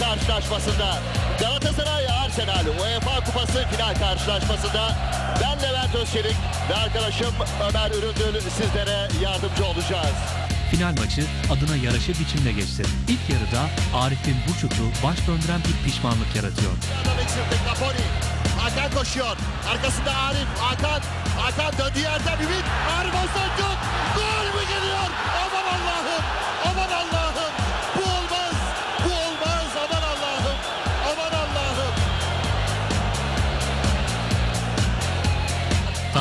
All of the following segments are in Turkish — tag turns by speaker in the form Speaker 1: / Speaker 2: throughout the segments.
Speaker 1: karşılaşmasında Galatasaray Arsenal UEFA Kupası final karşılaşmasında ben Levent Özçelik ve arkadaşım Ömer Üründül sizlere yardımcı olacağız.
Speaker 2: Final maçı adına yaraşır biçimde geçti. İlk yarıda Arif'in bu şutu baş döndüren bir pişmanlık yaratıyor.
Speaker 1: Hakan koşuyor. Arkasında Arif. Hakan. Hakan döndüğü yerden Ümit.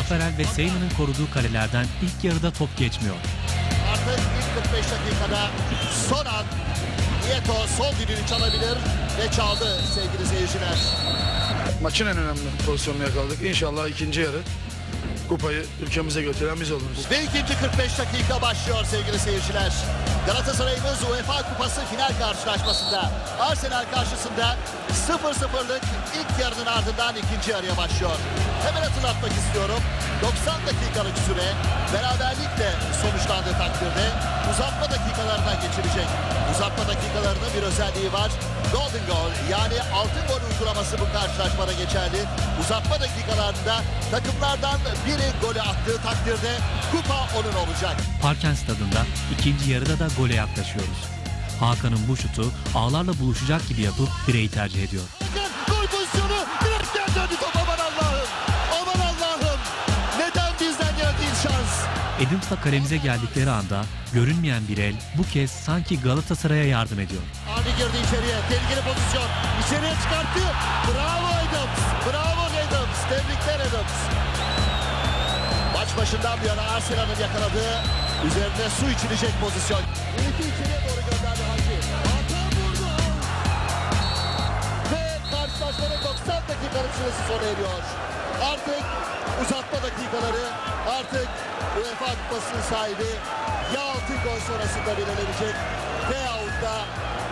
Speaker 2: Taferel ve Seyman'ın koruduğu kalelerden ilk yarıda top geçmiyor.
Speaker 1: Artık ilk 45 dakikada son an Nieto sol düdüğünü çalabilir ve çaldı sevgili seyirciler.
Speaker 3: Maçın en önemli pozisyonunu yakaladık. İnşallah ikinci yarı kupayı ülkemize götüren biz oluruz.
Speaker 1: Ve ikinci 45 dakika başlıyor sevgili seyirciler. Galatasaray'ımız UEFA Kupası final karşılaşmasında Arsenal karşısında 0-0'lık ilk yarının ardından ikinci yarıya başlıyor. Hemen hatırlatmak istiyorum. 90 dakikalık süre beraberlikle sonuçlandığı takdirde uzatma dakikalarına geçirecek. Uzatma dakikalarının bir özelliği var. Golden Goal yani altın gol uygulaması bu karşılaşmada geçerli. Uzatma dakikalarında takımlardan biri golü attığı takdirde kupa onun olacak.
Speaker 2: Parken stadında ikinci yarıda da gole yaklaşıyoruz. Hakan'ın bu şutu ağlarla buluşacak gibi yapıp direği tercih ediyor.
Speaker 1: Gol pozisyonu direkten döndü top aman Allah'ım. Aman Allah'ım. Neden bizden geldi şans?
Speaker 2: Adams'la kalemize geldikleri anda görünmeyen bir el bu kez sanki Galatasaray'a yardım ediyor.
Speaker 1: Ani girdi içeriye. Tehlikeli pozisyon. İçeriye çıkarttı. Bravo Adams. Bravo Adams. Tebrikler Adams. Maç başından bu yana Arsenal'ın yakaladığı üzerine su içilecek pozisyon. Ümit'i içeriye doğru gönderdi Hacı. Hakan vurdu. Ve karşılaşmanın 90 dakikanın süresi sona eriyor. Artık uzatma dakikaları artık UEFA Kupası'nın sahibi ya altın gol sonrasında belirlenecek veyahut da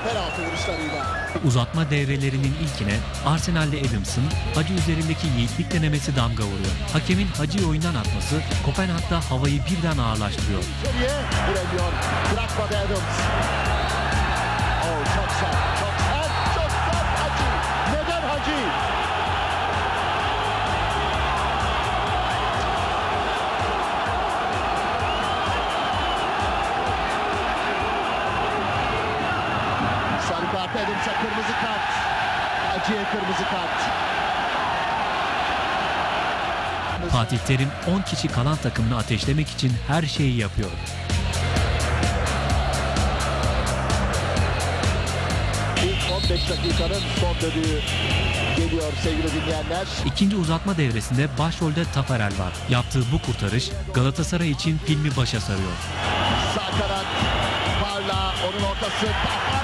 Speaker 1: penaltı vuruşlarıyla.
Speaker 2: Uzatma devrelerinin ilkine Arsenal'de Adams'ın Hacı üzerindeki yiğitlik denemesi damga vuruyor. Hakemin Hacı'yı oyundan atması Kopenhag'da havayı birden ağırlaştırıyor.
Speaker 1: İçeriye vurabiliyor. Bırakmadı Adams. Oh, çok sert, Kart Adams'a kırmızı kart. Hacı'ya kırmızı kart.
Speaker 2: Fatih Terim 10 kişi kalan takımını ateşlemek için her şeyi yapıyor.
Speaker 1: İlk 15 dakikanın son düdüğü geliyor sevgili dinleyenler.
Speaker 2: İkinci uzatma devresinde başrolde Tafarel var. Yaptığı bu kurtarış Galatasaray için filmi başa sarıyor.
Speaker 1: Sağ kanat Parla onun ortası Tafarel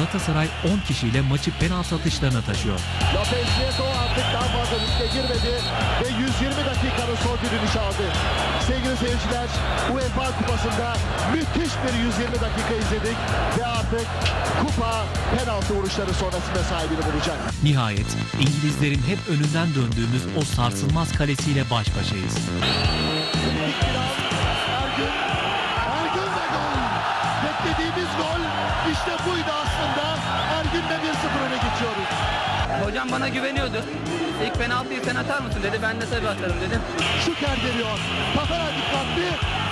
Speaker 2: Galatasaray 10 kişiyle maçı penaltı atışlarına taşıyor.
Speaker 1: Lopez Nieto artık daha fazla riske girmedi ve 120 dakikanın son düdüğünü çaldı. Sevgili seyirciler UEFA kupasında müthiş bir 120 dakika izledik ve artık kupa penaltı vuruşları sonrasında sahibini bulacak.
Speaker 2: Nihayet İngilizlerin hep önünden döndüğümüz o sarsılmaz kalesiyle baş başayız.
Speaker 1: İşte buydu aslında. Ergün'le 1-0 öne geçiyoruz.
Speaker 4: Hocam bana güveniyordu. İlk penaltıyı sen atar mısın dedi. Ben de tabii atarım dedim.
Speaker 1: Şüker geliyor. Taferel dikkatli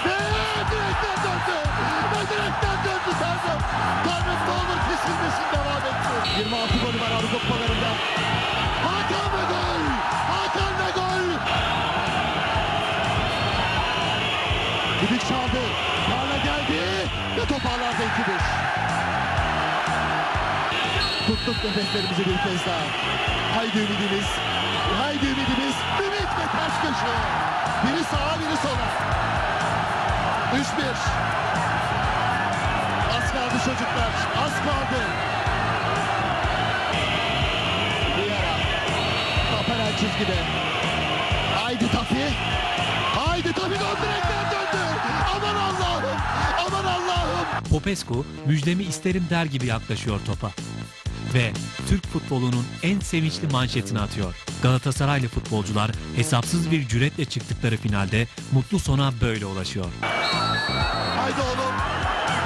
Speaker 1: ve direkten döndü. Ve direkten döndü Tanrım. Tanrım ne olur kesilmesin devam etti. 26 golü var Avrupa Kupalarında. Hakan ve gol. Hakan ve gol. Düdük çaldı. Parla geldi ve top ağlarda 2-1. Tuttuk nefeslerimizi bir kez daha. Haydi ümidimiz. Haydi ümidimiz. Ümit ve ters köşe. Biri sağa biri sola. 3-1. Az kaldı çocuklar. Az kaldı. Vieira. Taferel çizgide.
Speaker 2: Popescu müjdemi isterim der gibi yaklaşıyor topa. Ve Türk futbolunun en sevinçli manşetini atıyor. Galatasaraylı futbolcular hesapsız bir cüretle çıktıkları finalde mutlu sona böyle ulaşıyor.
Speaker 1: Haydi oğlum.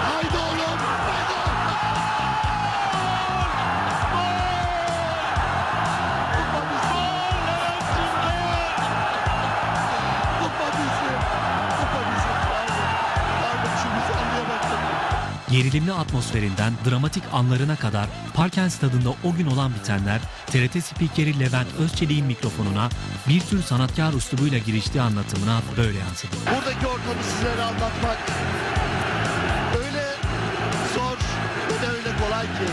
Speaker 1: Haydi oğlum.
Speaker 2: Gerilimli atmosferinden dramatik anlarına kadar Parken Stadı'nda o gün olan bitenler TRT spikeri Levent Özçelik'in mikrofonuna bir tür sanatkar üslubuyla giriştiği anlatımına böyle yansıdı.
Speaker 1: Buradaki ortamı sizlere anlatmak öyle zor ve de öyle kolay ki.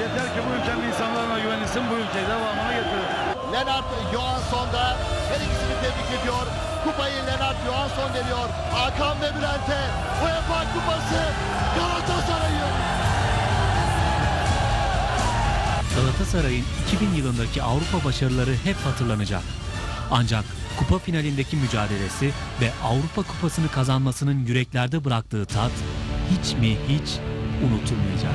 Speaker 5: Yeter ki bu ülkenin insanlarına güvenilsin, bu ülkeyi devamını getirir.
Speaker 1: Lennart Johansson da her ikisini tebrik ediyor. Kupayı Lennart Johansson veriyor. Hakan ve Bülent'e UEFA Kupası Galatasaray'ın.
Speaker 2: Galatasaray'ın 2000 yılındaki Avrupa başarıları hep hatırlanacak. Ancak kupa finalindeki mücadelesi ve Avrupa Kupası'nı kazanmasının yüreklerde bıraktığı tat hiç mi hiç unutulmayacak.